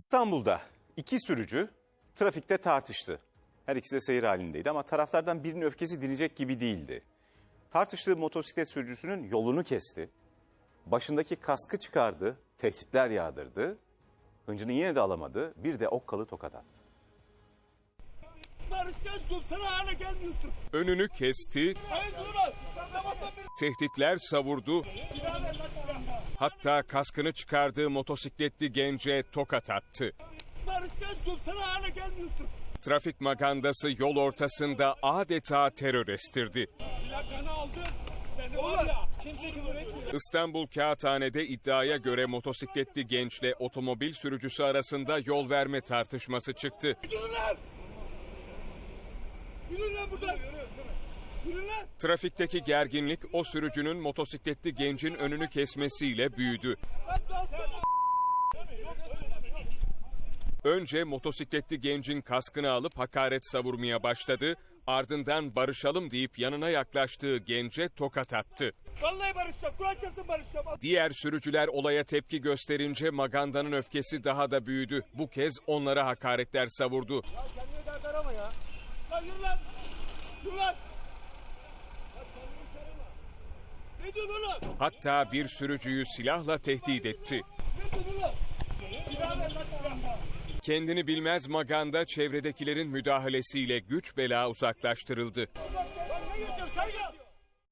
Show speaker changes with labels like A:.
A: İstanbul'da iki sürücü trafikte tartıştı. Her ikisi de seyir halindeydi ama taraflardan birinin öfkesi dinecek gibi değildi. Tartıştığı motosiklet sürücüsünün yolunu kesti. Başındaki kaskı çıkardı, tehditler yağdırdı. Hıncını yine de alamadı. Bir de okkalı tokat attı.
B: Barışacağız sana hale gelmiyorsun.
C: Önünü kesti,
B: Hayır
C: tehditler savurdu, hatta kaskını çıkardığı motosikletli gence tokat attı. Trafik magandası yol ortasında adeta terör estirdi. İstanbul Kağıthane'de iddiaya göre motosikletli gençle otomobil sürücüsü arasında yol verme tartışması çıktı.
B: Yürü lan. Yürü lan buradan. Yürü lan.
C: Trafikteki gerginlik o sürücünün motosikletli gencin önünü kesmesiyle büyüdü. Önce motosikletli gencin kaskını alıp hakaret savurmaya başladı. Ardından barışalım deyip yanına yaklaştığı gence tokat attı.
B: Vallahi barışacağım. Kur'an barışacağım.
C: Diğer sürücüler olaya tepki gösterince Maganda'nın öfkesi daha da büyüdü. Bu kez onlara hakaretler savurdu.
B: Kendine dert arama ya. Lan yürü lan. Yürü lan.
C: Hatta bir sürücüyü silahla tehdit etti. Kendini bilmez Maganda çevredekilerin müdahalesiyle güç bela uzaklaştırıldı.